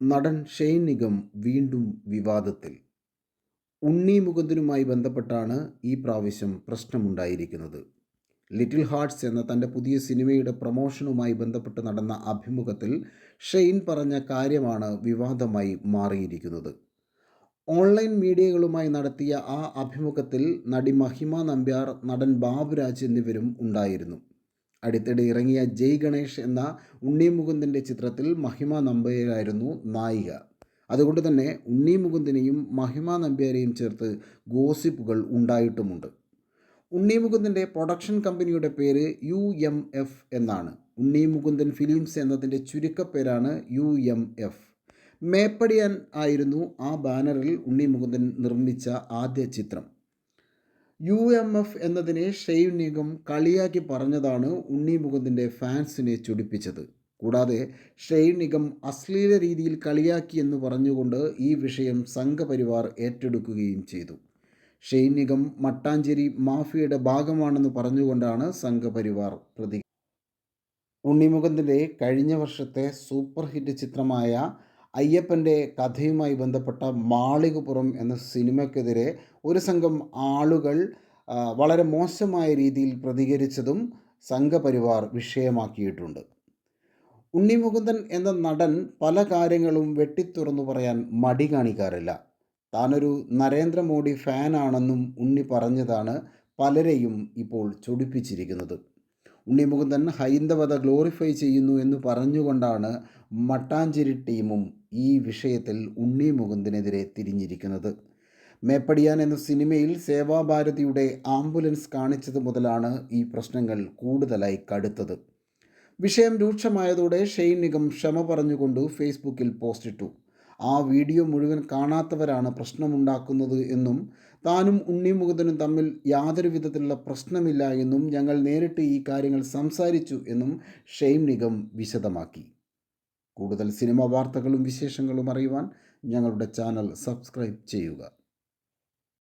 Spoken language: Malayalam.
നടൻ ഷെയ്ൻ നിഗം വീണ്ടും വിവാദത്തിൽ. ഉണ്ണി മുകുന്ദനുമായി ബന്ധപ്പെട്ടാണ് ഈ പ്രാവശ്യം പ്രശ്നമുണ്ടായിരിക്കുന്നത്. ലിറ്റിൽ ഹാർട്സ് എന്ന തന്റെ പുതിയ സിനിമയുടെ പ്രമോഷനുമായി ബന്ധപ്പെട്ട് നടന്ന അഭിമുഖത്തിൽ ഷെയ്ൻ പറഞ്ഞ കാര്യമാണ് വിവാദമായി മാറിയിരിക്കുന്നത്. ഓൺലൈൻ മീഡിയകളുമായി നടത്തിയ ആ അഭിമുഖത്തിൽ നടി മഹിമ നമ്പ്യാർ നടൻ ബാബുരാജ് എന്നിവരും ഉണ്ടായിരുന്നു. അടുത്തിടെ ഇറങ്ങിയ ജയ് ഗണേഷ് എന്ന ഉണ്ണി മുകുന്ദന്റെ ചിത്രത്തിൽ മഹിമ നമ്പ്യാരായിരുന്നു നായിക. അതുകൊണ്ട് തന്നെ ഉണ്ണി മുകുന്ദനെയും മഹിമ നമ്പ്യാരെയും ചേർത്ത് ഗോസിപ്പുകൾ ഉണ്ടായിട്ടുമുണ്ട്. ഉണ്ണി മുകുന്ദന്റെ പ്രൊഡക്ഷൻ കമ്പനിയുടെ പേര് യു എം എഫ് എന്നാണ്. ഉണ്ണി മുകുന്ദൻ ഫിലിംസ് എന്നതിന്റെ ചുരുക്കപ്പേരാണ് യു എം എഫ്. മേപ്പടിയാൻ ആയിരുന്നു ആ ബാനറിൽ ഉണ്ണി മുകുന്ദൻ നിർമ്മിച്ച ആദ്യ ചിത്രം. യു എം എഫ് എന്നതിനെ ഷെയ്ൻ നിഗം കളിയാക്കി പറഞ്ഞതാണ് ഉണ്ണി മുകുന്ദിന്റെ ഫാൻസിനെ ചൊടിപ്പിച്ചത്. കൂടാതെ ഷെയ്ൻ നിഗം അശ്ലീല രീതിയിൽ കളിയാക്കി എന്ന് പറഞ്ഞുകൊണ്ട് ഈ വിഷയം സംഘപരിവാർ ഏറ്റെടുക്കുകയും ചെയ്തു. ഷെയ്ൻ നിഗം മട്ടാഞ്ചേരി മാഫിയയുടെ ഭാഗമാണെന്ന് പറഞ്ഞുകൊണ്ടാണ് സംഘപരിവാർ പ്രതി ഉണ്ണിമുകുന്ദന്റെ കഴിഞ്ഞ വർഷത്തെ സൂപ്പർ ഹിറ്റ് ചിത്രമായ അയ്യപ്പന്റെ കഥയുമായി ബന്ധപ്പെട്ട മാളികപ്പുറം എന്ന സിനിമയ്ക്കെതിരെ ഒരു സംഘം ആളുകൾ വളരെ മോശമായ രീതിയിൽ പ്രതികരിച്ചതും സംഘപരിവാർ വിഷയമാക്കിയിട്ടുണ്ട്. ഉണ്ണിമുകുന്ദൻ എന്ന നടൻ പല കാര്യങ്ങളും വെട്ടിത്തുറന്നു പറയാൻ മടി കാണിക്കാറില്ല. താനൊരു നരേന്ദ്രമോദി ഫാനാണെന്നും ഉണ്ണി പറഞ്ഞതാണ് പലരെയും ഇപ്പോൾ ചൊടിപ്പിച്ചിരിക്കുന്നത്. ഉണ്ണിമുകുന്ദൻ ഹൈന്ദവത ഗ്ലോറിഫൈ ചെയ്യുന്നു എന്ന് പറഞ്ഞുകൊണ്ടാണ് മട്ടാഞ്ചേരി ടീമും ഈ വിഷയത്തിൽ ഉണ്ണി മുകുന്ദനെതിരെ തിരിഞ്ഞിരിക്കുന്നത്. മേപ്പടിയാൻ എന്ന സിനിമയിൽ സേവാഭാരതിയുടെ ആംബുലൻസ് കാണിച്ചത് മുതലാണ് ഈ പ്രശ്നങ്ങൾ കൂടുതലായി കടുത്തത്. വിഷയം രൂക്ഷമായതോടെ ഷെയ്ൻ നിഗം ക്ഷമ പറഞ്ഞുകൊണ്ട് ഫേസ്ബുക്കിൽ പോസ്റ്റിട്ടു ആ വീഡിയോ മുഴുവൻ കാണാത്തവരാണ് പ്രശ്നമുണ്ടാക്കുന്നത് എന്നും താനും ഉണ്ണിമുകുന്ദനും തമ്മിൽ യാതൊരു വിധത്തിലുള്ള പ്രശ്നമില്ല എന്നും ഞങ്ങൾ നേരിട്ട് ഈ കാര്യങ്ങൾ സംസാരിച്ചു എന്നും ഷെയ്ം നിഗം വിശദമാക്കി. കൂടുതൽ സിനിമ വാർത്തകളും വിശേഷങ്ങളും അറിയുവാൻ ഞങ്ങളുടെ ചാനൽ സബ്സ്ക്രൈബ് ചെയ്യുക.